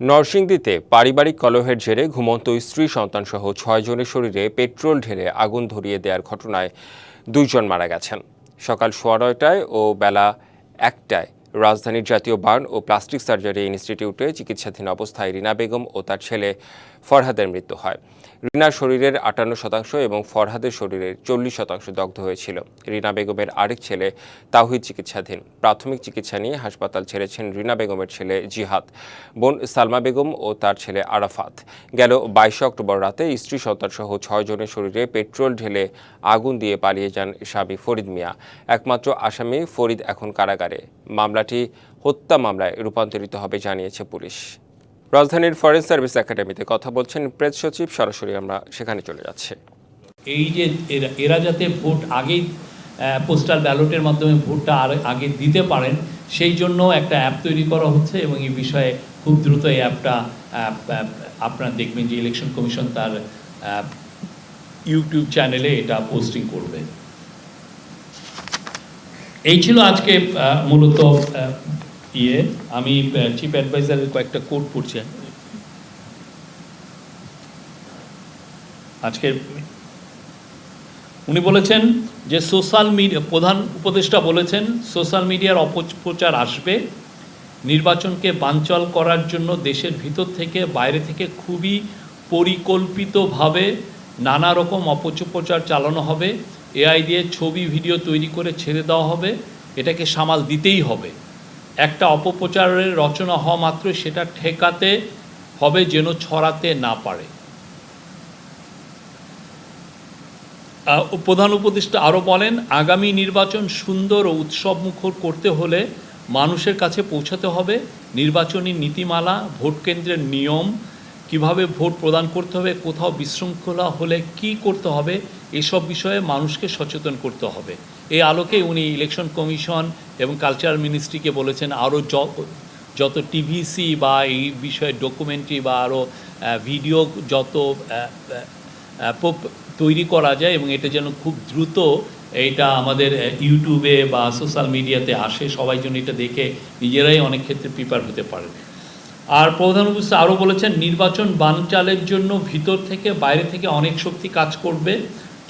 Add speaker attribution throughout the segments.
Speaker 1: নরসিংদীতে পারিবারিক কলহের জেরে ঘুমন্ত স্ত্রী সন্তানসহ ছয়জনের শরীরে পেট্রোল ঢেলে আগুন ধরিয়ে দেওয়ার ঘটনায় দুইজন মারা গেছেন। সকাল সোয়া নয়টায় ও বেলা একটায় রাজধানীর জাতীয় বার্ন ও প্লাস্টিক সার্জারি ইনস্টিটিউটে চিকিৎসাধীন অবস্থায় রিনা বেগম ও তার ছেলে ফরহাদের মৃত্যু হয়। রিনার শরীরের আটান্ন শতাংশ এবং ফরহাদের শরীরের চল্লিশ শতাংশ দগ্ধ হয়েছিল। রিনা বেগমের আরেক ছেলে তাওহিদ চিকিৎসাধীন। প্রাথমিক চিকিৎসা নিয়ে হাসপাতাল ছেড়েছেন রিনা বেগমের ছেলে জিহাদ। বোন সালমা বেগম ও তার ছেলে আরাফাত। গেল বাইশে অক্টোবর রাতে স্ত্রী সন্তানসহ ছয়জনের শরীরে পেট্রোল ঢেলে আগুন দিয়ে পালিয়ে যান স্বামী ফরিদ মিয়া। একমাত্র আসামি ফরিদ এখন কারাগারে। মামলাটি হত্যা মামলায় রূপান্তরিত হবে, জানিয়েছে পুলিশ। রাজধানীর ফরেন সার্ভিস একাডেমিতে কথা বলছেন প্রেস সচিব, সরাসরি আমরা সেখানে চলে যাচ্ছি।
Speaker 2: এই যে এরা- যাতে ভোট আগেই পোস্টাল ব্যালটের মাধ্যমে ভোটটা আর আগে দিতে পারেন, সেই জন্য একটা অ্যাপ তৈরি করা হচ্ছে এবং এই বিষয়ে খুব দ্রুত এই অ্যাপটা আপনারা দেখবেন যে ইলেকশন কমিশন তার ইউটিউব চ্যানেলে এটা পোস্টিং করবে। এই ছিল আজকে মূলত ইয়ে আমি চিফ অ্যাডভাইজারের কয়েকটা কোড পড়ছি। আজকের উনি বলেছেন যে সোশ্যাল মিডিয়া প্রধান উপদেষ্টা বলেছেন সোশ্যাল মিডিয়ার অপপ্রচার আসবে। নির্বাচনকে বানচাল করার জন্য দেশের ভিতর থেকে, বাইরে থেকে খুবই পরিকল্পিতভাবে নানা রকম অপপ্রচার চালানো হবে। এআই দিয়ে ছবি, ভিডিও তৈরি করে ছেড়ে দেওয়া হবে। এটাকে সামাল দিতেই হবে। একটা অপপ্রচারের রচনা হওয়া মাত্র সেটা ঠেকাতে হবে যেন ছড়াতে না পারে। প্রধান উপদেষ্টা আরও বলেন, আগামী নির্বাচন সুন্দর ও উৎসবমুখর করতে হলে মানুষের কাছে পৌঁছাতে হবে। নির্বাচনী নীতিমালা, ভোট কেন্দ্রের নিয়ম, কীভাবে ভোট প্রদান করতে হবে, কোথাও বিশৃঙ্খলা হলে কি করতে হবে, এসব বিষয়ে মানুষকে সচেতন করতে হবে। এই আলোকে উনি ইলেকশন কমিশন এবং কালচার মিনিস্ট্রিকে বলেছেন আরও যত টিভিসি বা এই বিষয়ে ডকুমেন্টারি বা আরও ভিডিও যত তৈরি করা যায় এবং এটা যেন খুব দ্রুত এইটা আমাদের ইউটিউবে বা সোশ্যাল মিডিয়াতে আসে, সবাই যেন এটা দেখে নিজেরাই অনেক ক্ষেত্রে প্রিপেয়ার হতে পারে। আর প্রধান উপস্থিত আরও বলেছেন, নির্বাচন বানচালের জন্য ভিতর থেকে বাইরে থেকে অনেক শক্তি কাজ করবে,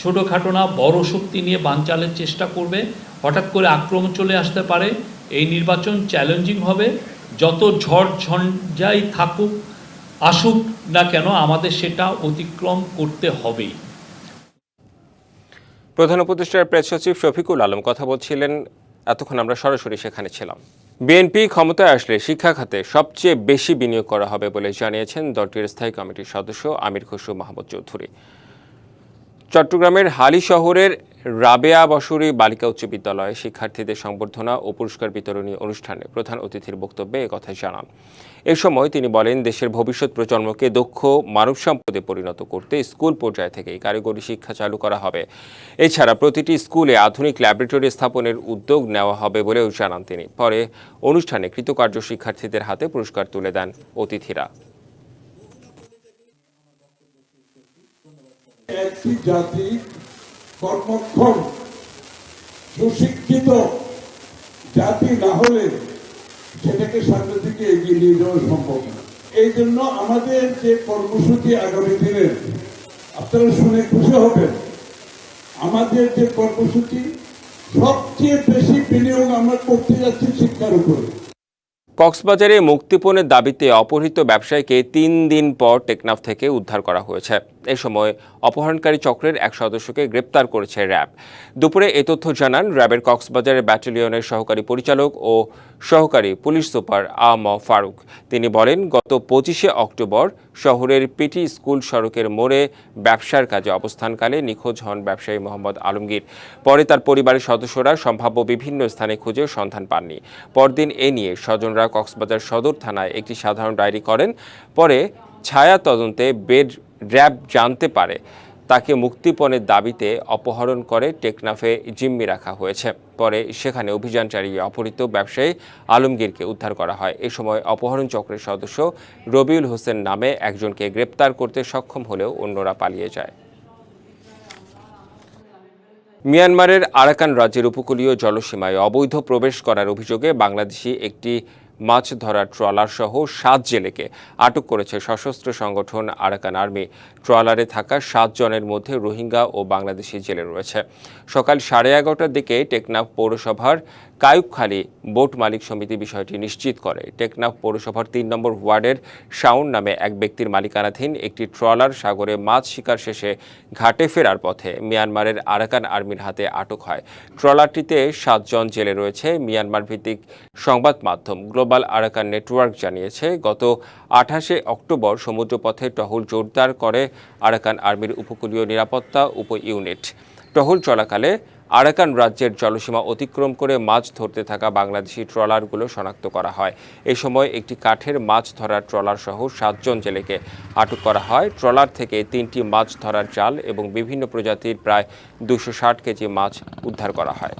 Speaker 2: ছোটোখাটো না, বড় শক্তি নিয়ে বানচালের চেষ্টা করবে হঠাৎ করে আক্রমণ চলে আসতে পারে। এই নির্বাচন চ্যালেঞ্জিং হবে। যত ঝড় ঝঞ্ঝাই থাকুক, আসুক না কেন, আমাদের সেটা অতিক্রম করতে হবেই।
Speaker 1: প্রধান উপদেষ্টার প্রেস সচিব শফিকুল আলম কথা বলছিলেন, এতক্ষণ আমরা সরাসরি সেখানে ছিলাম। বিএনপি ক্ষমতায় আসলে শিক্ষা খাতে সবচেয়ে বেশি বিনিয়োগ করা হবে বলে জানিয়েছেন দলটির স্থায়ী কমিটির সদস্য আমির খসরু মাহমুদ চৌধুরী। চট্টগ্রামের হালি শহরের রাবেয়া বসুরি বালিকা উচ্চ বিদ্যালয়ে শিক্ষার্থীদের সংবর্ধনা ও পুরস্কার বিতরণী অনুষ্ঠানে প্রধান অতিথির বক্তব্যে একথাই জানান। এ সময় তিনি বলেন, দেশের ভবিষ্যৎ প্রজন্মকে দক্ষ, মানব সম্পদে পরিণত করতে স্কুল পর্যায় থেকেই কারিগরি শিক্ষা চালু করা হবে। এছাড়া প্রতিটি স্কুলে আধুনিক ল্যাবরেটরি স্থাপনের উদ্যোগ নেওয়া হবে বলেও জানান তিনি। পরে অনুষ্ঠানে কৃতকার্য শিক্ষার্থীদের হাতে পুরস্কার তুলে দেন অতিথিরা।
Speaker 3: একটি জাতি কর্মক্ষম সুশিক্ষিত জাতি না হলে সেটাকে সামনে থেকে এগিয়ে নিয়ে যাওয়া সম্ভব না। এই জন্য আমাদের যে কর্মসূচি আগামী দিনের আপনারা শুনে খুশি হবেন, আমাদের যে কর্মসূচি, সবচেয়ে বেশি বিনিয়োগ আমরা করতে যাচ্ছি শিক্ষার উপরে।
Speaker 1: কক্সবাজারে মুক্তিপণের দাবিতে অপহৃত ব্যবসায়ীকে তিন দিন পর টেকনাফ থেকে উদ্ধার করা হয়েছে। এ সময় অপহরণকারী চক্রের এক সদস্যকে গ্রেপ্তার করেছে র্যাব। দুপুরে এ তথ্য জানান র্যাবের কক্সবাজারের ব্যাটালিয়নের সহকারী পরিচালক ও সহকারী পুলিশ সুপার আ ম ফারুক। তিনি বলেন, গত পঁচিশে অক্টোবর শহরের পিটি স্কুল সড়কের মোড়ে ব্যবসার কাজে অবস্থানকালে নিখোঁজ হন ব্যবসায়ী মোহাম্মদ আলমগীর। পরে তার পরিবারের সদস্যরা সম্ভাব্য বিভিন্ন স্থানে খুঁজে সন্ধান পাননি। পরদিন এ নিয়ে স্বজনরা কক্সবাজার সদর থানায় একটি সাধারণ ডায়েরি করেন। পরে ছায়া তদন্তে বেড র্যাব জানতে পারে, তাকে মুক্তিপণের দাবিতে অপহরণ করে টেকনাফে জিম্মি রাখা হয়েছে। পরে সেখানে অভিযান চালিয়ে অপহৃত ব্যবসায়ী আলমগীরকে উদ্ধার করা হয়। এ সময় অপহরণ চক্রের সদস্য রবিউল হোসেন নামে একজনকে গ্রেপ্তার করতে সক্ষম হলেও অন্যরা পালিয়ে যায়। মিয়ানমারের আরাকান রাজ্যের উপকূলীয় জলসীমায় অবৈধ প্রবেশ করার অভিযোগে বাংলাদেশি একটি মাছ ধরার ট্রলার সহ সাত জেলেকে আটক করেছে সশস্ত্র সংগঠন আরাকান আর্মি। ট্রলারে থাকা সাত জনের মধ্যে রোহিঙ্গা ও বাংলাদেশি জেলে রয়েছে। সকাল সাড়ে এগারোটার দিকে টেকনাফ পৌরসভার কায়ুকখালী বোট মালিক সমিতি বিষয়টি নিশ্চিত করে। টেকনাফ পৌরসভার তিন নম্বর ওয়ার্ডের শাউন নামে এক ব্যক্তির মালিকানাধীন একটি ট্রলার সাগরে মাছ শিকার শেষে ঘাটে ফেরার পথে মিয়ানমারের আরাকান আর্মির হাতে আটক হয়। ট্রলারটিতে সাতজন জেলে রয়েছে। মিয়ানমার ভিত্তিক সংবাদ মাধ্যম গ্লোবাল আরাকান নেটওয়ার্ক জানিয়েছে, গত আঠাশে অক্টোবর সমুদ্রপথে টহল জোরদার করে আরাকান আর্মির উপকূলীয় নিরাপত্তা উপ ইউনিট টহল চলাকালে আরাকান রাজ্যের জলসীমা অতিক্রম করে মাছ ধরতে থাকা বাংলাদেশি ট্রলারগুলো শনাক্ত করা হয়। এ সময় একটি কাঠের মাছ ধরার ট্রলার সহ সাতজন জেলেকে আটক করা হয়। ট্রলার থেকে তিনটি মাছ ধরার জাল এবং বিভিন্ন প্রজাতির প্রায় দুশো কেজি মাছ উদ্ধার করা হয়।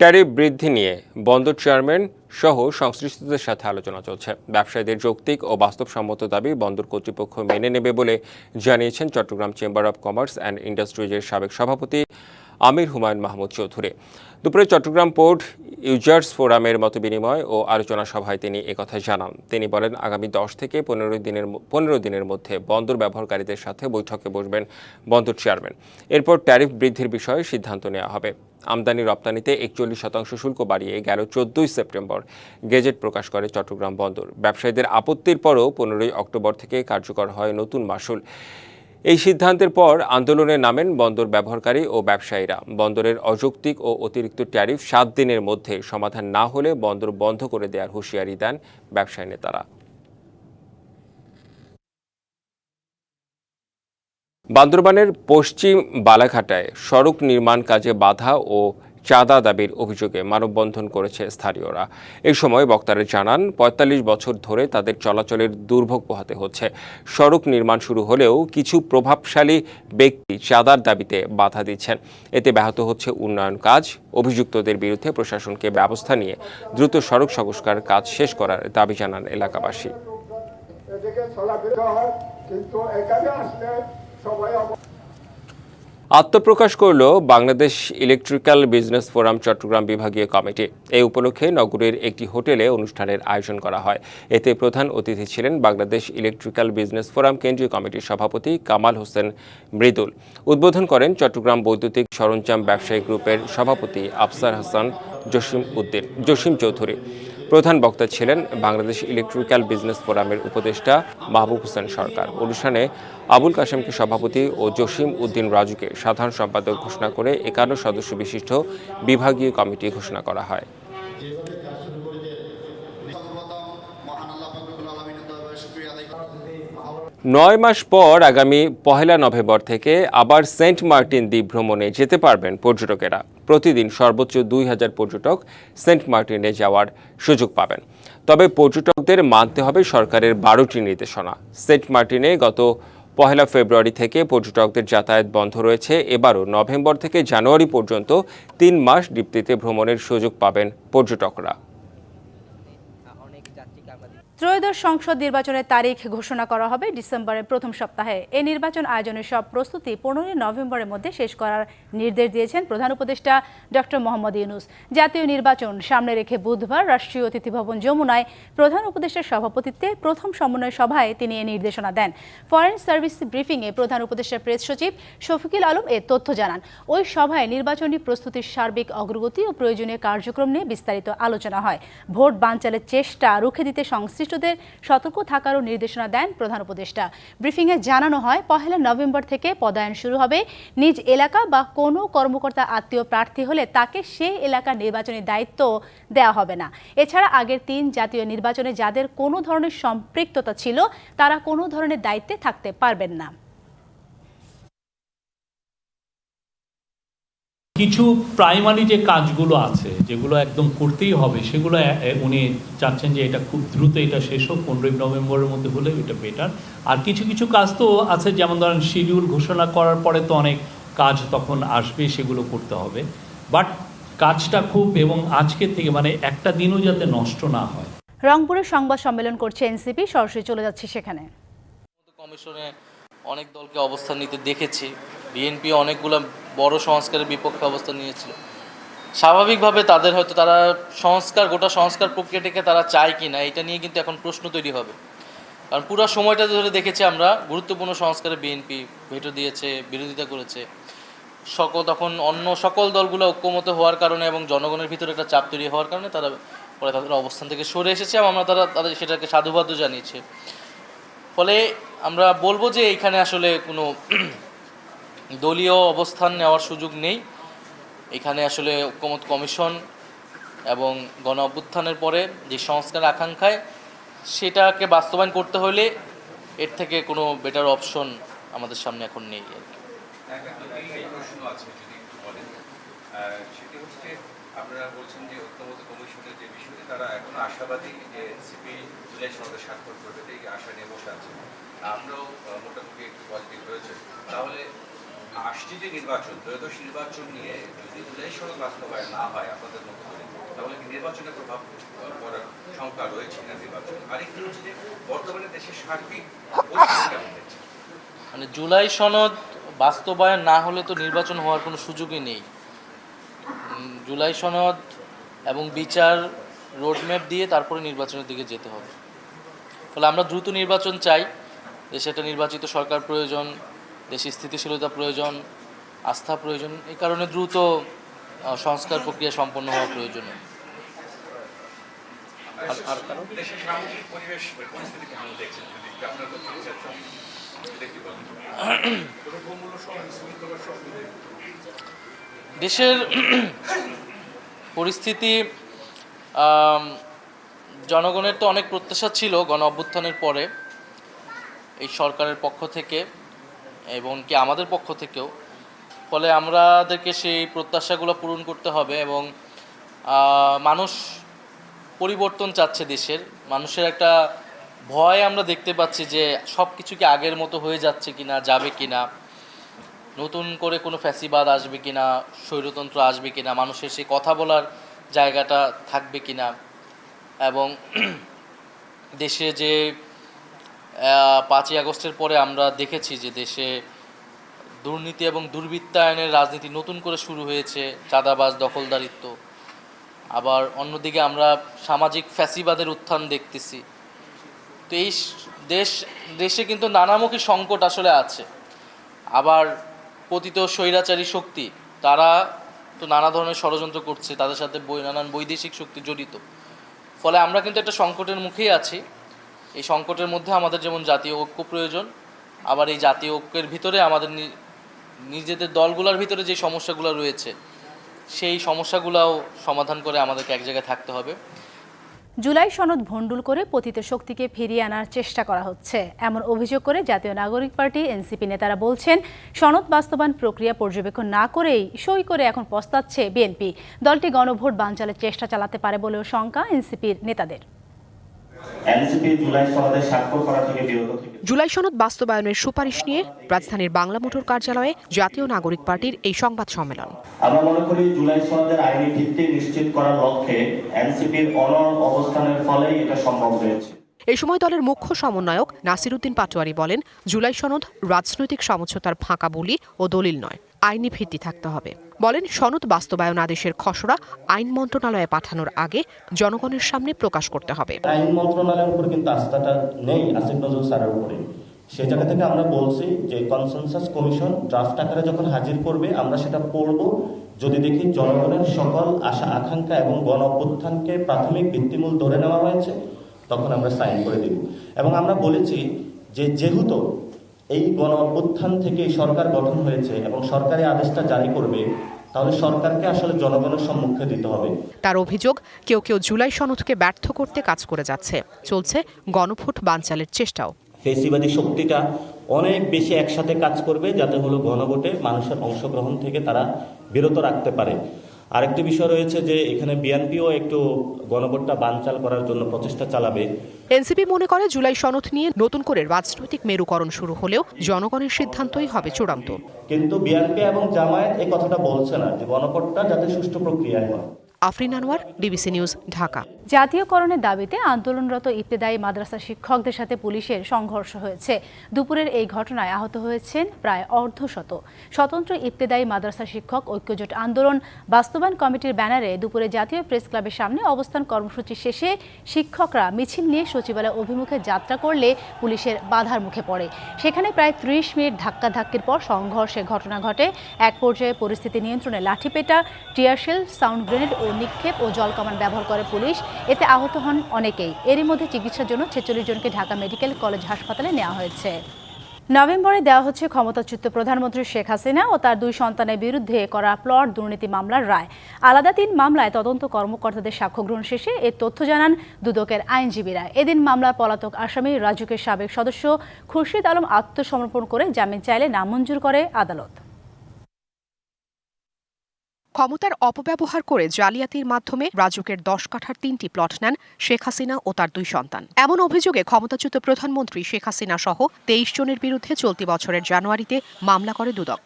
Speaker 1: ট্যারিফ বৃদ্ধি নিয়ে বন্দর চেয়ারম্যান সহ সংশ্লিষ্টদের সাথে আলোচনা চলছে। ব্যবসায়ীদের যৌক্তিক ও বাস্তবসম্মত দাবি বন্দর কর্তৃপক্ষ মেনে নেবে বলে জানিয়েছেন Chattogram chamber of commerce and ইন্ডাস্ট্রিজের সাবেক সভাপতি আমির হুমায়ুন মাহমুদ চৌধুরী। দুপুরে চট্টগ্রাম পোর্ট ইউজার্স ফোরামের মত বিনিময় ও আলোচনা সভায় তিনি একথা জানান। তিনি বলেন, আগামী দশ থেকে পনেরো দিনের পনেরো দিনের মধ্যে বন্দর ব্যবহারকারীদের সাথে বৈঠকে বসবেন বন্দর চেয়ারম্যান। এরপর ট্যারিফ বৃদ্ধির বিষয়ে সিদ্ধান্ত নেওয়া হবে। আমদানি রপ্তানিতে একচল্লিশ শতাংশ শুল্ক বাড়িয়ে গেল চোদ্দই সেপ্টেম্বর, গেজেট প্রকাশ করে চট্টগ্রাম বন্দর। ব্যবসায়ীদের আপত্তির পরও পনেরোই অক্টোবর থেকে কার্যকর হয় নতুন মাসুল। এই সিদ্ধান্তের পর আন্দোলনে নামেন বন্দর ব্যবহারকারী ও ব্যবসায়ীরা। বন্দরের অযৌক্তিক ও অতিরিক্ত ট্যারিফ সাত দিনের মধ্যে সমাধান না হলে বন্দর বন্ধ করে দেওয়ার হুঁশিয়ারি দেন ব্যবসায়ী নেতারা। বান্দরবানের পশ্চিম বালাঘাটায় সড়ক নির্মাণ কাজে বাধা ও চাঁদা দাবির অভিযোগে মানববন্ধন করেছে স্থানীয়রা। এই সময় বক্তারা জানান ৪৫ বছর ধরে তাদের চলাচলের দুর্ভোগ পোহাতে হচ্ছে। সড়ক নির্মাণ শুরু হলেও কিছু প্রভাবশালী ব্যক্তি চাঁদার দাবিতে বাধা দিচ্ছেন। এতে ব্যাহত হচ্ছে উন্নয়ন কাজ। অভিযুক্তদের বিরুদ্ধে প্রশাসনকে ব্যবস্থা নিয়ে দ্রুত সড়ক সংস্কার কাজ শেষ করার দাবি জানান এলাকাবাসী।
Speaker 4: কিন্তু এখানে আসলে সবাই
Speaker 1: আত্মপ্রকাশ করল Bangladesh electrical business forum Chattogram বিভাগীয় কমিটি। এই উপলক্ষে নগরীর একটি হোটেলে অনুষ্ঠানের আয়োজন করা হয়। এতে প্রধান অতিথি ছিলেন বাংলাদেশ ইলেকট্রিক্যাল বিজনেস ফোরাম কেন্দ্রীয় কমিটির সভাপতি কামাল হোসেন মৃদুল। উদ্বোধন করেন চট্টগ্রাম বৈদ্যুতিক সরঞ্জাম ব্যবসায়ী গ্রুপের সভাপতি আফসার হাসান জসিম উদ্দিন জসিম চৌধুরী। প্রধান বক্তা ছিলেন বাংলাদেশ ইলেকট্রিক্যাল বিজনেস ফোরামের উপদেষ্টা মাহবুব হোসেন সরকার। অনুষ্ঠানে আবুল কাশেমকে সভাপতি ও জসিম উদ্দিন রাজুকে সাধারণ সম্পাদক ঘোষণা করে একান্ন সদস্য বিশিষ্ট বিভাগীয় কমিটি ঘোষণা করা হয়। নয় মাস পর আগামী পহেলা নভেম্বর থেকে আবার সেন্ট মার্টিন দ্বীপ ভ্রমণে যেতে পারবেন পর্যটকেরা। প্রতিদিন সর্বোচ্চ দুই হাজার পর্যটক সেন্ট মার্টিনে যাওয়ার সুযোগ পাবেন। তবে পর্যটকদের মানতে হবে সরকারের বারোটি নির্দেশনা। সেন্ট মার্টিনে গত পহেলা ফেব্রুয়ারি থেকে পর্যটকদের যাতায়াত বন্ধ রয়েছে। এবারও নভেম্বর থেকে জানুয়ারি পর্যন্ত তিন মাস দ্বীপটিতে ভ্রমণের সুযোগ পাবেন পর্যটকরা।
Speaker 5: ত্রয়োদশ সংসদ নির্বাচনের তারিখ ঘোষণা করা হবে ডিসেম্বরের প্রথম সপ্তাহে। এই নির্বাচন আয়োজনের সব প্রস্তুতি পনেরোই নভেম্বরের মধ্যে শেষ করার নির্দেশ দিয়েছেন প্রধান উপদেষ্টা ডক্টর মোহাম্মদ ইউনুস। জাতীয় নির্বাচন সামনে রেখে বুধবার রাষ্ট্রীয় অতিথি ভবন যমুনায় প্রধান উপদেষ্টার সভাপতিত্বে প্রথম সমন্বয় সভায় তিনি এ নির্দেশনা দেন। ফরেন সার্ভিস ব্রিফিংয়ে প্রধান উপদেষ্টার প্রেস সচিব শফিকুল আলম এ তথ্য জানান। ওই সভায় নির্বাচনী প্রস্তুতির সার্বিক অগ্রগতি ও প্রয়োজনীয় কার্যক্রম নিয়ে বিস্তারিত আলোচনা হয়। ভোট বানচালের চেষ্টা রুখে দিতে সংশ্লিষ্টদের সতর্ক থাকারও নির্দেশনা দেন প্রধান উপদেষ্টা। ব্রিফিংয়ে জানানো হয়, পহেলা নভেম্বর থেকে পদায়ন শুরু হবে। নিজ এলাকা বা কোনো কর্মকর্তা আত্মীয় প্রার্থী হলে তাকে সেই এলাকা নির্বাচনী দায়িত্ব দেওয়া হবে না। এছাড়া আগের তিন জাতীয় নির্বাচনে যাদের কোনো ধরনের সম্পৃক্ততা ছিল, তারা কোনো ধরনের দায়িত্বে থাকতে পারবেন না।
Speaker 2: কিছু প্রাইমারি যে কাজগুলো আছে যেগুলো একদম করতেই হবে সেগুলো উনি চাচ্ছেন যে এটা খুব দ্রুত এটা শেষ হোক পনেরোই নভেম্বরের মধ্যে হলে এটা বেটার আর কিছু কিছু কাজ তো আছে যেমন ধরেন শিডিউল ঘোষণা করার পরে তো অনেক কাজ তখন আসবে সেগুলো করতে হবে। বাট কাজটা খুব এবং আজকের থেকে মানে একটা দিনও যাতে নষ্ট না হয়।
Speaker 5: রংপুরে সংবাদ সম্মেলন করছে এনসিপি সরাসরি চলে যাচ্ছে সেখানে।
Speaker 6: কমিশনে অনেক দলকে অবস্থান নিতে দেখেছি। বিএনপি অনেকগুলো বড় সংস্কারের বিপক্ষে অবস্থান নিয়েছিল। স্বাভাবিকভাবে তাদের হয়তো তারা সংস্কার, গোটা সংস্কার প্রক্রিয়াটাকে তারা চায় কি না, এটা নিয়ে কিন্তু এখন প্রশ্ন তৈরি হবে। কারণ পুরো সময়টা ধরে দেখেছি আমরা, গুরুত্বপূর্ণ সংস্কারে বিএনপি ভেটো দিয়েছে, বিরোধিতা করেছে। সকল তখন অন্য সকল দলগুলো ঐক্যমত হওয়ার কারণে এবং জনগণের ভিতরে একটা চাপ তৈরি হওয়ার কারণে তারা পরে তাদের অবস্থান থেকে সরে এসেছে এবং আমরা তারা তাদের সেটাকে সাধুবাদ জানিয়েছে। ফলে আমরা বলব যে এখানে আসলে কোনো দলীয় অবস্থান নেওয়ার সুযোগ নেই। এখানে আসলে ঐক্যমত কমিশন এবং গণ অভ্যুত্থানের পরে যে সংস্কার আকাঙ্ক্ষায় সেটাকে বাস্তবায়ন করতে হলে এর থেকে কোনো বেটার অপশন আমাদের সামনে এখন নেই আর কি।
Speaker 7: আপনারা বলছেন যে আসছে যে নির্বাচন, ত্রয়োদশ নির্বাচন নিয়ে যদি বাস্তবায়ন না হয় আপনাদের মতো করে, তাহলে কি নির্বাচনে প্রভাব পড়ার শঙ্কা রয়েছে না নির্বাচন? আরেকটি হচ্ছে যে বর্তমানে দেশের সার্বিক
Speaker 6: মানে জুলাই সনদ বাস্তবায়ন না হলে তো নির্বাচন হওয়ার কোনো সুযোগই নেই। জুলাই সনদ এবং বিচার রোডম্যাপ দিয়ে তারপরে নির্বাচনের দিকে যেতে হবে। ফলে আমরা দ্রুত নির্বাচন চাই। দেশে একটা নির্বাচিত সরকার প্রয়োজন। দেশে স্থিতিশীলতা প্রয়োজন আস্থা প্রয়োজন এই কারণে দ্রুত সংস্কার প্রক্রিয়া সম্পন্ন হওয়া প্রয়োজন।
Speaker 7: দেশের পরিস্থিতি
Speaker 6: জনগণের তো অনেক প্রত্যাশা ছিল গণ অভ্যুত্থানের পরে এই সরকারের পক্ষ থেকে। এবং কি আমাদের পক্ষ থেকেও। ফলে আমাদেরকে সেই প্রত্যাশাগুলো পূরণ করতে হবে এবং মানুষ পরিবর্তন চাচ্ছে দেশের। মানুষের একটা ভয় আমরা দেখতে পাচ্ছি যে সব কিছু কি আগের মতো হয়ে যাচ্ছে কিনা, যাবে কিনা, নতুন করে কোনো ফ্যাসিবাদ আসবে কিনা, স্বৈরতন্ত্র আসবে কিনা, মানুষের সেই কথা বলার জায়গাটা থাকবে কিনা। এবং দেশে যে পাঁচই আগস্টের পরে আমরা দেখেছি যে দেশে দুর্নীতি এবং দুর্বৃত্তায়নের রাজনীতি নতুন করে শুরু হয়েছে, চাঁদাবাজ, দখলদারিত্ব। আবার অন্যদিকে আমরা সামাজিক ফ্যাসিবাদের উত্থান দেখতেছি। তো এই দেশ, দেশে কিন্তু নানামুখী সংকট আসলে আছে। আবার পতিত স্বৈরাচারী শক্তি, তারা তো নানা ধরনের ষড়যন্ত্র করছে, তাদের সাথে বৈ- নানান বৈদেশিক শক্তি জড়িত। ফলে আমরা কিন্তু একটা সংকটের মুখেই আছি। এই সংকটের মধ্যে আমাদের যেমন জাতীয় ঐক্য প্রয়োজন, আবার এই জাতীয় ঐক্যের ভিতরে আমাদের নিজেদের দলগুলোর ভিতরে যে সমস্যাগুলো রয়েছে, সেই সমস্যাগুলোও সমাধান করে আমাদেরকে এক জায়গায় থাকতে হবে।
Speaker 5: জুলাই সনদ ভণ্ডুল করে পতিত শক্তিকে ফিরিয়ে আনার চেষ্টা করা হচ্ছে। এমন অভিযোগ করে জাতীয় নাগরিক পার্টি, এনসিপি নেতারা বলছেন, সনদ বাস্তবায়ন প্রক্রিয়া পর্যবেক্ষণ না করেই সই করে এখন পস্তাচ্ছে বিএনপি। দলটি গণভোট বানচালের চেষ্টা চালাতে পারে বলেও শঙ্কা এনসিপির নেতাদের।
Speaker 8: জুলাই সনদে
Speaker 9: বাস্তবায়নের সুপারিশ নিয়ে রাজধানীর বাংলা মোটর কার্যালয়ে জাতীয় নাগরিক পার্টির এই সংবাদ সম্মেলন।
Speaker 8: আমরা মনে করি জুলাই সনদের আইনি ভিত্তি নিশ্চিত করার লক্ষ্যে এনসিপির অনড় অবস্থানের ফলেই এটা সম্ভব হয়েছে।
Speaker 9: এই সময় দলের মুখ্য সমন্বয়ক নাসিরুদ্দিন পাটোয়ারি বলেন জুলাই সনদ রাজনৈতিক সমঝোতার ফাঁকা বলি ও দলিল নয় আইনি ভিত্তি থাকতে হবে। বলেন, সনদ বাস্তবায়ন আদেশের খসড়া আইন মন্ত্রণালয়ে পাঠানোর আগে জনগণের সামনে প্রকাশ করতে হবে।
Speaker 8: আইন মন্ত্রণালয়ের উপর কিন্তু আস্থাটা নেই, আসিফ নজরুল স্যারের উপরে। সে জায়গা থেকে আমরা বলছি যে কনসেনসাস কমিশন ড্রাফট আকারে যখন হাজির করবে, আমরা সেটা পড়ব। যদি দেখি জনগণের সকল আশা, আকাঙ্ক্ষা এবং গণ অভ্যুত্থানকে প্রাথমিক ভিত্তিমূল ধরে নেওয়া হয়েছে, তখন আমরা সাইন করে দিব। এবং আমরা বলেছি যে যেহেতু এই গণ অভ্যুত্থান থেকে সরকার গঠন হয়েছে এবং সরকারি আদেশটা জারি করবে তাহলে সরকারকে আসলে জনগণের সম্মুখে দিতে হবে।
Speaker 9: তার অভিযোগ কেউ কেউ জুলাই সনদকে ব্যর্থ করতে কাজ করে যাচ্ছে। চলছে গণভোট বানচালের চেষ্টাও।
Speaker 8: ফেসিবাদী শক্তিটা অনেক বেশি একসাথে কাজ করবে যাতে হলো গণভোটে মানুষের অংশগ্রহণ থেকে তারা বিরত রাখতে পারে। আরেকটি বিষয় রয়েছে যে এখানে বিএনপিও একটু গণভোটটা বানচাল করার জন্য প্রচেষ্টা চালাবে।
Speaker 9: এনসিপি মনে করে জুলাই সনদ নিয়ে নতুন করে রাজনৈতিক মেরুকরণ শুরু হলেও জনগণের সিদ্ধান্তই হবে চূড়ান্ত।
Speaker 8: কিন্তু বিএনপি এবং জামায়াত এই কথাটা বলছে না যে গণভোটটা যাতে সুষ্ঠু প্রক্রিয়ায় হয়।
Speaker 9: Afrin Anwar DBC news, Dhaka.
Speaker 5: জাতীয়করণের দাবিতে আন্দোলনরত ইবতেদায়ী মাদ্রাসা শিক্ষকদের সাথে পুলিশের সংঘর্ষ হয়েছে। দুপুরের এই ঘটনায় আহত হয়েছেন প্রায় অর্ধশত। স্বতন্ত্র ইবতেদায়ী মাদ্রাসা শিক্ষক, ঐক্যজোট আন্দোলন, বাস্তবায়ন কমিটির ব্যানারে দুপুরে জাতীয় প্রেস ক্লাবের সামনে অবস্থান কর্মসূচি শেষে শিক্ষকরা মিছিল নিয়ে সচিবালয় অভিমুখে যাত্রা করলে পুলিশের বাধার মুখে পড়ে। সেখানে প্রায় ত্রিশ মিনিট ধাক্কাধাক্কির পর সংঘর্ষের ঘটনা ঘটে। এক পর্যায়ে পরিস্থিতি নিয়ন্ত্রণে লাঠিপেটা, টিয়ারশেল, সাউন্ড গ্রেনেড ও নিক্ষেপ ও জলকামান ব্যবহার করে পুলিশ। এতে আহত হন অনেকেই। এরই মধ্যে চিকিৎসার জন্য ছেচল্লিশ জনকে ঢাকা মেডিকেল কলেজ হাসপাতালে নেওয়া হয়েছে। নভেম্বরে দেওয়া হচ্ছে ক্ষমতাচ্যুত প্রধানমন্ত্রী শেখ হাসিনা ও তার দুই সন্তানের বিরুদ্ধে করা প্লট দুর্নীতি মামলার রায়। আলাদা তিন মামলায় তদন্ত কর্মকর্তাদের সাক্ষ্য গ্রহণ শেষে এ তথ্য জানান দুদকের আইনজীবীরা। এদিন মামলার পলাতক আসামি রাজুকের সাবেক সদস্য খুরশিদ আলম আত্মসমর্পণ করে জামিন চাইলে নামঞ্জুর করে আদালত।
Speaker 9: ক্ষমতার অপব্যবহার করে জালিয়াতির মাধ্যমে রাজুকের দশ কাঠার তিনটি প্লট নেন শেখ হাসিনা ও তার দুই সন্তান। এমন অভিযোগে ক্ষমতাচ্যুত প্রধানমন্ত্রী শেখ হাসিনা সহ তেইশ জনের বিরুদ্ধে চলতি বছরের জানুয়ারিতে মামলা করে দুদক।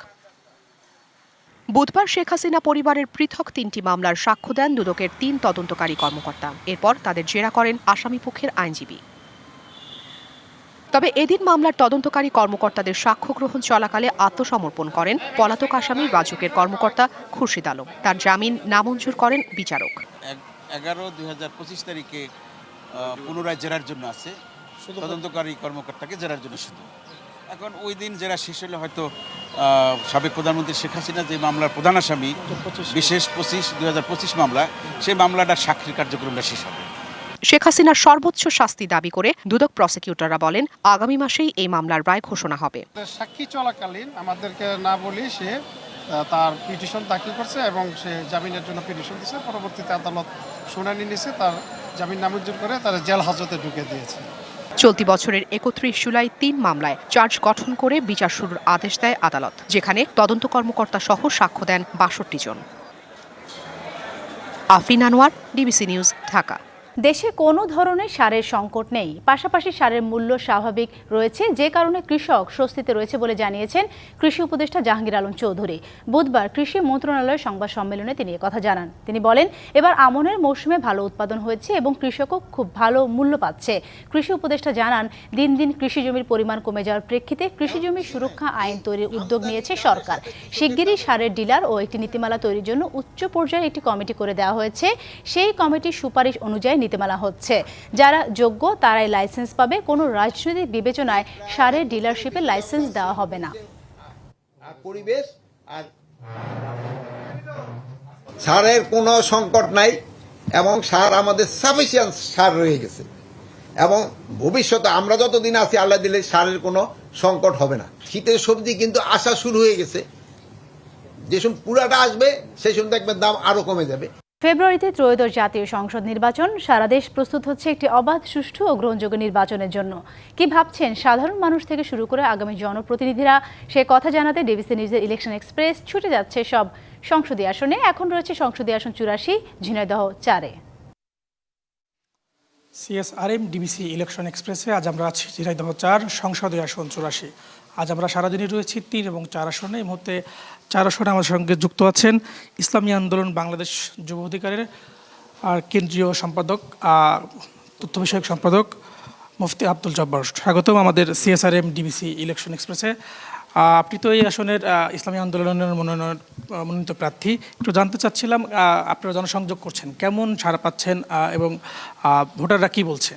Speaker 9: বুধবার শেখ হাসিনা পরিবারের পৃথক তিনটি মামলার সাক্ষ্য দেন দুদকের তিন তদন্তকারী কর্মকর্তা। এরপর তাদের জেরা করেন আসামিপক্ষের আইনজীবী। তবে এদিন মামলার তদন্তকারী কর্মকর্তাদের সাক্ষ্য গ্রহণ চলাকালে আত্মসমর্পণ করেন পলাতক আসামি রাজুকের কর্মকর্তা খুরশিদ আলম। তার জামিন নামঞ্জুর করেন বিচারক।
Speaker 10: এগারো দুই হাজার পঁচিশ তারিখে পুনরায় জেরার জন্য আছে। তদন্তকারী কর্মকর্তাকে জেরার জন্য শুধু। এখন ওই দিন জেরা শেষ হলে হয়তো সাবেক প্রধানমন্ত্রী শেখ হাসিনা যে মামলার প্রধান আসামি বিশেষ পঁচিশ দুই হাজার পঁচিশ মামলা সেই মামলাটার সাক্ষীর কার্যক্রমটা শেষ হবে।
Speaker 9: শেখ হাসিনার সর্বোচ্চ শাস্তি দাবি করে দুদক প্রসিকিউটররা বলেন আগামী মাসেই এই মামলার রায় ঘোষণা হবে।
Speaker 11: সাক্ষী চলাকালীন আমাদেরকে না বলি সে তার পিটিশন দাখিল করছে এবং সে জামিনের জন্য পিটিশন দিয়েছে পরবর্তীতে আদালত শুনানি নিয়েছে তার জামিন নামঞ্জুর করে তার জেল হাজতে ঢুকে দিয়েছে।
Speaker 9: চলতি বছরের একত্রিশ জুলাই তিন মামলায় চার্জ গঠন করে বিচার শুরুর আদেশ দেয় আদালত যেখানে তদন্ত কর্মকর্তা সহ সাক্ষ্য দেন বাষট্টি জন। Afrin Anwar DBC news Dhaka.
Speaker 5: দেশে কোনো ধরনের সারের সংকট নেই। পাশাপাশি সারের মূল্য স্বাভাবিক রয়েছে, যে কারণে কৃষক স্বস্তিতে রয়েছে বলে জানিয়েছেন কৃষি উপদেষ্টা জাহাঙ্গীর আলম চৌধুরী। বুধবার কৃষি মন্ত্রণালয়ের সংবাদ সম্মেলনে তিনি কথা জানান। তিনি বলেন, এবার আমনের মৌসুমে ভালো উৎপাদন হয়েছে এবং কৃষকও খুব ভালো মূল্য পাচ্ছে। কৃষি উপদেষ্টা জানান, দিন দিন কৃষি জমির পরিমাণ কমে যাওয়ার প্রেক্ষিতে কৃষি জমি সুরক্ষা আইন তৈরির উদ্যোগ নিয়েছে সরকার। শিগগিরই সারের ডিলার ও একটি নীতিমালা তৈরির জন্য উচ্চ পর্যায়ের একটি কমিটি করে দেওয়া হয়েছে। সেই কমিটির সুপারিশ অনুযায়ী নীতিমালা হচ্ছে। যারা যোগ্য, তারাই লাইসেন্স পাবে। কোনো রাজনৈতিক বিবেচনায় সারের ডিলারশিপের লাইসেন্স দেওয়া হবে না।
Speaker 12: পরিবেশ আর সারের কোনো সংকট নাই এবং সার আমাদের সাফিসিয়েন্ট সার রয়ে গেছে। এবং ভবিষ্যতে আমরা যতদিন আছি, আল্লাহ দিলে সারের কোনো সংকট হবে না। শীতের সবজি কিন্তু আসা শুরু হয়ে গেছে। যে সময় পুরাটা আসবে, সেই সময় দেখবেন দাম আরও কমে যাবে।
Speaker 5: ফেব্রুয়ারিতে ত্রয়োদশ জাতীয় সংসদ নির্বাচন। সারা দেশ প্রস্তুত হচ্ছে একটি অবাধ, সুষ্ঠু ও গ্রহণযোগ্য নির্বাচনের জন্য। কি ভাবছেন সাধারণ মানুষ থেকে শুরু করে আগামী জনপ্রতিনিধিরা? সে কথা জানাতে ডিবিসি নিউজের ইলেকশন এক্সপ্রেস ছুটে যাচ্ছে সব সংসদীয় আসনে। এখন রয়েছে সংসদীয় আসন চুরাশি, ঝিনাইদহ চারে।
Speaker 13: সিএসআরএম ডিবিসি ইলেকশন এক্সপ্রেসে আজ আমরা আছি, ঝিনাইদহ চার, সংসদীয় আসন চুরাশি। আজ আমরা সারাদিনই রয়েছি তিন এবং চার আসনে এই মুহূর্তে চার আসনে আমার সঙ্গে যুক্ত আছেন ইসলামী আন্দোলন বাংলাদেশ যুব অধিকারের, আর কেন্দ্রীয় সম্পাদক তথ্য বিষয়ক সম্পাদক মুফতি আব্দুল জব্বার। স্বাগতম আমাদের সিএসআরএম ডিবিসি ইলেকশন এক্সপ্রেসে। আপনি তো এই আসনের ইসলামী আন্দোলনের মনোনয়ন মনোনীত প্রার্থী। একটু জানতে চাচ্ছিলাম আপনারা জনসংযোগ করছেন, কেমন সাড়া পাচ্ছেন এবং ভোটাররা কী বলছে?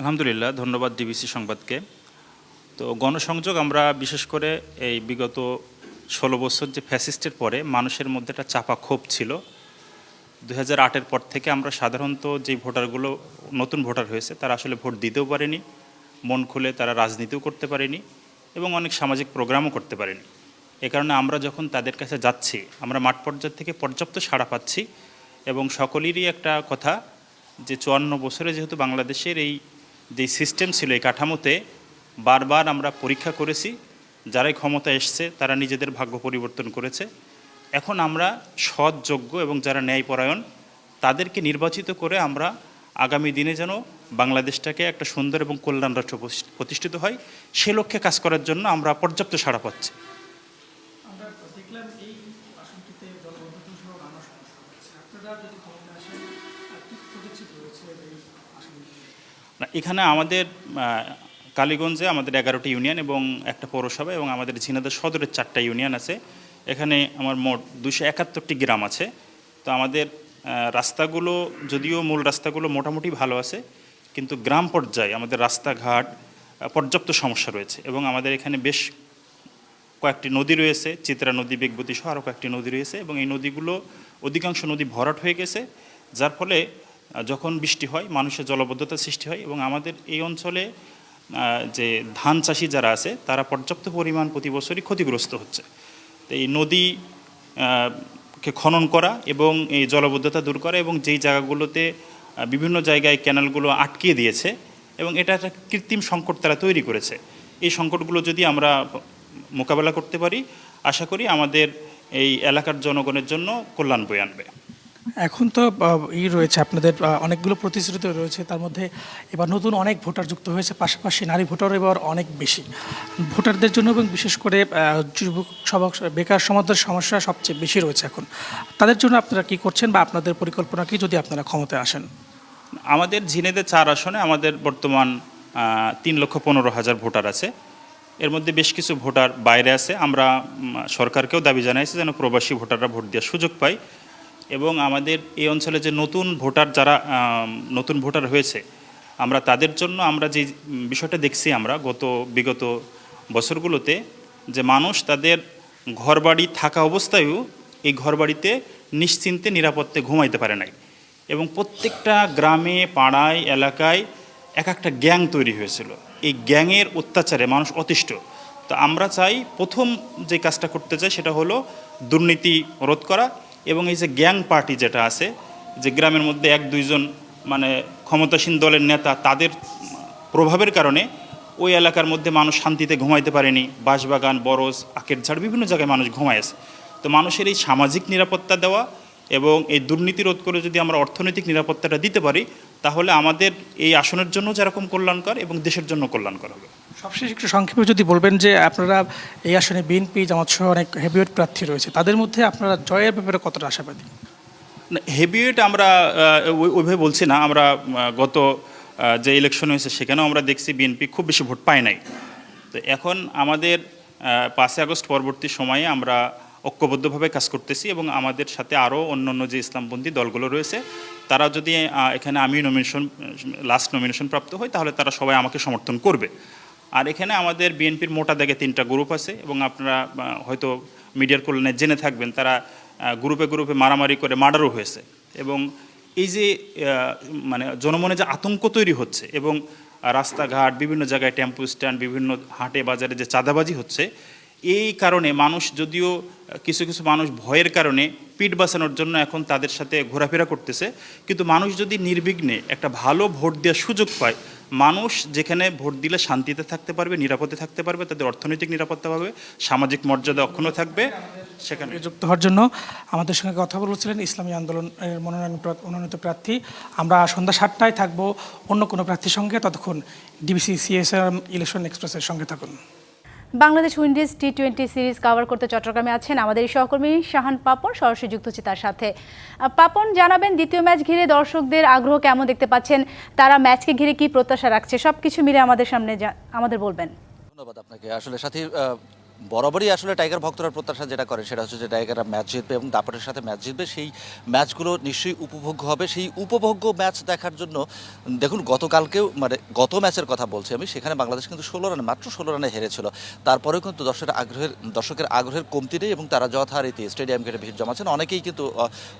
Speaker 14: আলহামদুলিল্লাহ, ধন্যবাদ ডিবিসি সংবাদকে। তো গণসংযোগ আমরা বিশেষ করে এই বিগত ষোলো বছর যে ফ্যাসিস্টের পরে মানুষের মধ্যে একটা চাপা ক্ষোভ ছিল। দু হাজার পর থেকে আমরা সাধারণত যে ভোটারগুলো, নতুন ভোটার হয়েছে, তারা আসলে ভোট দিতেও পারেনি। মন খুলে তারা রাজনীতিও করতে পারেনি এবং অনেক সামাজিক প্রোগ্রামও করতে পারেনি। এ কারণে আমরা যখন তাদের কাছে যাচ্ছি, আমরা মাঠ পর্যায় থেকে পর্যাপ্ত সাড়া পাচ্ছি এবং সকলেরই একটা কথা যে চুয়ান্ন বছরে যেহেতু বাংলাদেশের এই যে সিস্টেম ছিল, এই কাঠামোতে বারবার আমরা পরীক্ষা করেছি যারাই ক্ষমতা এসছে তারা নিজেদের ভাগ্য পরিবর্তন করেছে। এখন আমরা সৎ যোগ্য এবং যারা ন্যায়পরায়ণ তাদেরকে নির্বাচিত করে আমরা আগামী দিনে যেন বাংলাদেশটাকে একটা সুন্দর এবং কল্যাণ রাষ্ট্র প্রতিষ্ঠিত হয় সে লক্ষ্যে কাজ করার জন্য আমরা পর্যাপ্ত সাড়া পাচ্ছি। এখানে আমাদের কালীগঞ্জে আমাদের এগারোটি ইউনিয়ন এবং একটা পৌরসভা এবং আমাদের ঝিনাইদহ সদরের চারটা ইউনিয়ন আছে। এখানে আমার মোট দুশো একাত্তরটি গ্রাম আছে। তো আমাদের রাস্তাগুলো, যদিও মূল রাস্তাগুলো মোটামুটি ভালো আছে, কিন্তু গ্রাম পর্যায়ে আমাদের রাস্তাঘাট পর্যাপ্ত সমস্যা রয়েছে এবং আমাদের এখানে বেশ কয়েকটি নদী রয়েছে, চিত্রা নদী, বেগবতী সহ আরও কয়েকটি নদী রয়েছে এবং এই নদীগুলো অধিকাংশ নদী ভরাট হয়ে গেছে, যার ফলে যখন বৃষ্টি হয়, মানুষের জলবদ্ধতা সৃষ্টি হয় এবং আমাদের এই অঞ্চলে যে ধান চাষি যারা আছে, তারা পর্যাপ্ত পরিমাণ প্রতি বছরই ক্ষতিগ্রস্ত হচ্ছে। তো এই নদী কে খনন করা এবং এই জলবদ্ধতা দূর করা এবং যেই জায়গাগুলোতে বিভিন্ন জায়গায় ক্যানালগুলো আটকিয়ে দিয়েছে এবং এটা একটা কৃত্রিম সংকট তারা তৈরি করেছে। এই সংকটগুলো যদি আমরা মোকাবেলা করতে পারি, আশা করি আমাদের এই এলাকার জনগণের জন্য কল্যাণ বয়ে আনবে।
Speaker 13: এখন তো ই রয়েছে, আপনাদের অনেকগুলো প্রতিশ্রুতি রয়েছে, তার মধ্যে এবার নতুন অনেক ভোটার যুক্ত হয়েছে, পাশাপাশি নারী ভোটার এবার অনেক বেশি। ভোটারদের জন্য এবং বিশেষ করে যুবক সবক বেকার সমাজের সমস্যা সবচেয়ে বেশি রয়েছে এখন। তাদের জন্য আপনারা কি করছেন বা আপনাদের পরিকল্পনা কি, যদি আপনারা ক্ষমতায় আসেন?
Speaker 14: আমাদের ঝিনেদের চার আসনে আমাদের বর্তমান তিন লক্ষ পনেরো হাজার ভোটার আছে। এর মধ্যে বেশ কিছু ভোটার বাইরে আছে। আমরা সরকারকেও দাবি জানাইছি যেন প্রবাসী ভোটাররা ভোট দেওয়ার সুযোগ পায়। এবং আমাদের এই অঞ্চলে যে নতুন ভোটার যারা নতুন ভোটার হয়েছে, আমরা তাদের জন্য আমরা যে বিষয়টা দেখছি আমরা গত, বিগত বছরগুলোতে, যে মানুষ তাদের ঘরবাড়ি থাকা অবস্থায়ও এই ঘরবাড়িতে নিশ্চিন্তে, নিরাপত্তে ঘুমাইতে পারে নাই। এবং প্রত্যেকটা গ্রামে, পাড়ায়, এলাকায় এক একটা গ্যাং তৈরি হয়েছিল। এই গ্যাংয়ের অত্যাচারে মানুষ অতিষ্ঠ। তো আমরা চাই প্রথম যে কাজটা করতে চাই সেটা হলো দুর্নীতি রোধ করা এবং এই যে গ্যাং পার্টি যেটা আছে, যে গ্রামের মধ্যে এক, দুইজন মানে ক্ষমতাসীন দলের নেতা, তাদের প্রভাবের কারণে ওই এলাকার মধ্যে মানুষ শান্তিতে ঘুমাইতে পারেনি। বাঁশবাগান, বরজ আকের ঝাড়, বিভিন্ন জায়গায় মানুষ ঘুমায় আছে। তো মানুষের এই সামাজিক নিরাপত্তা দেওয়া এবং এই দুর্নীতি রোধ করে যদি আমরা অর্থনৈতিক নিরাপত্তাটা দিতে পারি তাহলে আমাদের এই আসনের জন্য যেরকম কল্যাণকর এবং দেশের জন্য কল্যাণকর হবে।
Speaker 13: সবশেষ একটু সংক্ষেপে যদি বলবেন যে আপনারা এই আসনে বিএনপি জামাত সহ অনেক হেভিওয়েট প্রার্থী রয়েছে তাদের মধ্যে আপনারা জয়ের ব্যাপারে কতটা আশাবাদী?
Speaker 14: হেভিওয়েট আমরা ওইভাবে বলছি না। আমরা গত যে ইলেকশন হয়েছে সেখানেও আমরা দেখছি বিএনপি খুব বেশি ভোট পায় নাই। তো এখন আমাদের পাঁচই আগস্ট পরবর্তী সময়ে আমরা ঐক্যবদ্ধভাবে কাজ করতেছি এবং আমাদের সাথে আরও অন্য অন্য যে ইসলামপন্থী দলগুলো রয়েছে, তারা যদি এখানে আমি নমিনেশন লাস্ট নমিনেশন প্রাপ্ত হই, তাহলে তারা সবাই আমাকে সমর্থন করবে। আর এখানে আমাদের বিএনপির মোটা দাগে তিনটা গ্রুপ আছে এবং আপনারা হয়তো মিডিয়ার কল্যাণে জেনে থাকবেন, তারা গ্রুপে গ্রুপে মারামারি করে মার্ডারও হয়েছে। এবং এই যে মানে জনমনে যে আতঙ্ক তৈরি হচ্ছে এবং রাস্তাঘাট, বিভিন্ন জায়গায় টেম্পো স্ট্যান্ড বিভিন্ন হাটে বাজারে যে চাঁদাবাজি হচ্ছে এই কারণে মানুষ যদিও কিছু কিছু মানুষ ভয়ের কারণে পিঠ বাঁচানোর জন্য এখন তাদের সাথে ঘোরাফেরা করতেছে, কিন্তু মানুষ যদি নির্বিঘ্নে একটা ভালো ভোট দেওয়ার সুযোগ পায়, মানুষ যেখানে ভোট দিলে শান্তিতে থাকতে পারবে, নিরাপদে থাকতে পারবে, তাদের অর্থনৈতিক নিরাপত্তা পাবে, সামাজিক মর্যাদা অক্ষুণ্ণ থাকবে, সেখানে।
Speaker 13: যুক্ত হওয়ার জন্য আমাদের সঙ্গে কথা বলছিলেন ইসলামী আন্দোলনের মনোনয়ন মনোনীত প্রার্থী। আমরা সন্ধ্যা সাতটায় থাকব, অন্য কোনো প্রার্থীর সঙ্গে, ততক্ষণ ডিবিসি সিএসআর ইলেকশন এক্সপ্রেসের সঙ্গে থাকুন।
Speaker 5: Bangladesh Windies T twenty series cover করতে চট্টগ্রামে আছেন আমাদের সহকর্মী শাহান পাপন, সরাসরি যুক্ত হচ্ছে তার সাথে। পাপন, জানাবেন দ্বিতীয় ম্যাচ ঘিরে দর্শকদের আগ্রহ কেমন দেখতে পাচ্ছেন? তারা ম্যাচকে ঘিরে কি প্রত্যাশা রাখছে? সব কিছু মিলে আমাদের সামনে আমাদের বলবেন।
Speaker 15: ধন্যবাদ আপনাকে। আসলে সাথী বরাবরই আসলে টাইগার ভক্তরা প্রত্যাশা যেটা করে সেটা হচ্ছে যে টাইগাররা ম্যাচ জিতবে এবং দাপটের সাথে ম্যাচ জিতবে। সেই ম্যাচগুলো নিশ্চয়ই উপভোগ্য হবে। সেই উপভোগ্য ম্যাচ দেখার জন্য, দেখুন, গতকালকেও মানে গত ম্যাচের কথা বলছি আমি, সেখানে বাংলাদেশ কিন্তু ষোলো রানে, মাত্র ষোলো রানে হেরেছিল। তারপরেও কিন্তু দর্শকের আগ্রহের দর্শকের আগ্রহের কমতি নেই এবং তারা যথারীতি স্টেডিয়াম ঘেটে ভিড় জমাচ্ছেন। অনেকেই কিন্তু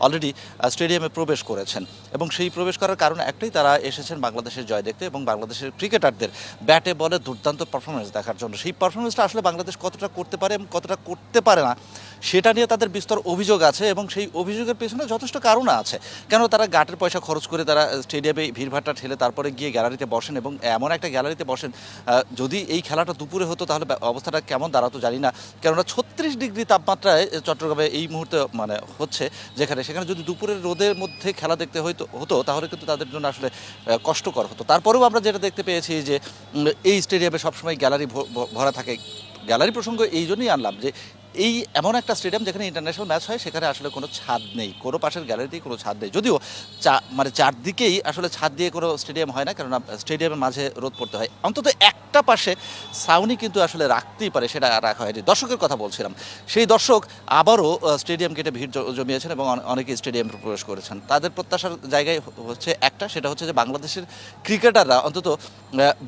Speaker 15: অলরেডি স্টেডিয়ামে প্রবেশ করেছেন। এবং সেই প্রবেশ করার কারণ একটাই, তারা এসেছেন বাংলাদেশের জয় দেখতে এবং বাংলাদেশের ক্রিকেটারদের ব্যাটে বলে দুর্দান্ত পারফরমেন্স দেখার জন্য। সেই পারফরমেন্সটা আসলে বাংলাদেশ কতটা করতে পারে এবং কতটা করতে পারে না, সেটা নিয়ে তাদের বিস্তর অভিযোগ আছে এবং সেই অভিযোগের পেছনে যথেষ্ট কারণ আছে। কেন তারা গাটের পয়সা খরচ করে তারা স্টেডিয়ামে ভিড়ভাট্টা ঠেলে তারপরে গিয়ে গ্যালারিতে বসেন এবং এমন একটা গ্যালারিতে বসেন যদি এই খেলাটা দুপুরে হতো তাহলে অবস্থাটা কেমন দাঁড়াতো জানি না। কেননা ছত্রিশ ডিগ্রি তাপমাত্রায় চট্টগ্রামে এই মুহূর্তে মানে হচ্ছে যেখানে, সেখানে যদি দুপুরের রোদের মধ্যে খেলা দেখতে হয়তো হতো, তাহলে কিন্তু তাদের জন্য আসলে কষ্টকর হতো। তারপরেও আমরা যেটা দেখতে পেয়েছি যে এই স্টেডিয়ামে সবসময় গ্যালারি ভরা থাকে। গ্যালারি প্রসঙ্গ এই জন্যই আনলাম যে এই এমন একটা স্টেডিয়াম যেখানে ইন্টারন্যাশনাল ম্যাচ হয়, সেখানে আসলে কোনো ছাদ নেই। কোনো পাশের গ্যালারিতেই কোনো ছাদ নেই। যদিও চা মানে চারদিকেই আসলে ছাদ দিয়ে কোনো স্টেডিয়াম হয় না, কেননা স্টেডিয়ামের মাঝে রোদ পড়তে হয়। অন্তত একটা পাশে সাউনি কিন্তু আসলে রাখতেই পারে, সেটা রাখা হয়নি। দর্শকের কথা বলছিলাম। সেই দর্শক আবারও স্টেডিয়াম কেটে ভিড় জমিয়েছেন এবং অনে- অনেকেই স্টেডিয়ামে প্রবেশ করেছেন। তাদের প্রত্যাশার জায়গায় হচ্ছে একটা, সেটা হচ্ছে যে বাংলাদেশের ক্রিকেটাররা অন্তত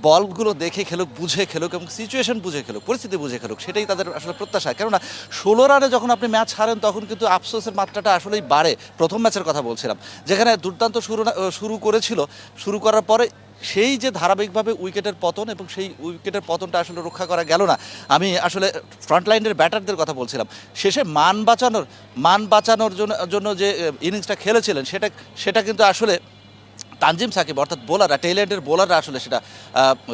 Speaker 15: বলগুলো দেখে খেলুক, বুঝে খেলুক এবং সিচুয়েশন বুঝে খেলুক, পরিস্থিতি বুঝে খেলুক, সেটাই তাদের আসলে প্রত্যাশা। কেননা ষোলো রানে যখন আপনি ম্যাচ হারেন, তখন কিন্তু আফসোসের মাত্রাটা আসলেই বাড়ে। প্রথম ম্যাচের কথা বলছিলাম। যেখানে দুর্দান্ত শুরু শুরু করেছিল, শুরু করার পরে সেই যে ধারাবাহিকভাবে উইকেটের পতন এবং সেই উইকেটের পতনটা আসলে রক্ষা করা গেল না, আমি আসলে ফ্রন্টলাইনের ব্যাটারদের কথা বলছিলাম। শেষে মান বাঁচানোর মান বাঁচানোর জন্য যে ইনিংসটা খেলেছিলেন, সেটা সেটা কিন্তু আসলে তানজিম সাকিব, অর্থাৎ বোলাররা টেইল্যান্ডের বোলাররা আসলে সেটা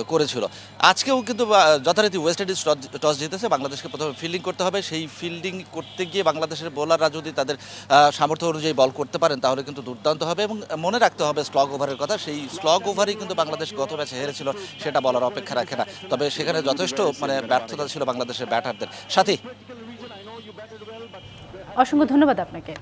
Speaker 15: করেছিল। আজকেও কিন্তু যথারীতি ওয়েস্ট ইন্ডিজ টস- জিতেছে, বাংলাদেশকে প্রথমে ফিল্ডিং করতে হবে। সেই ফিল্ডিং করতে গিয়ে বাংলাদেশের বোলাররা যদি তাদের সামর্থ্য অনুযায়ী বল করতে পারেন, তাহলে কিন্তু দুর্দান্ত হবে এবং মনে রাখতে হবে স্লগ ওভারের কথা, সেই স্লগ ওভারই কিন্তু বাংলাদেশ গত ম্যাচে হেরেছিল, সেটা বলার অপেক্ষা রাখে না। তবে সেখানে যথেষ্ট মানে ব্যর্থতা ছিল বাংলাদেশের ব্যাটারদের। সাথে।
Speaker 5: অসংখ্য ধন্যবাদ আপনাকে।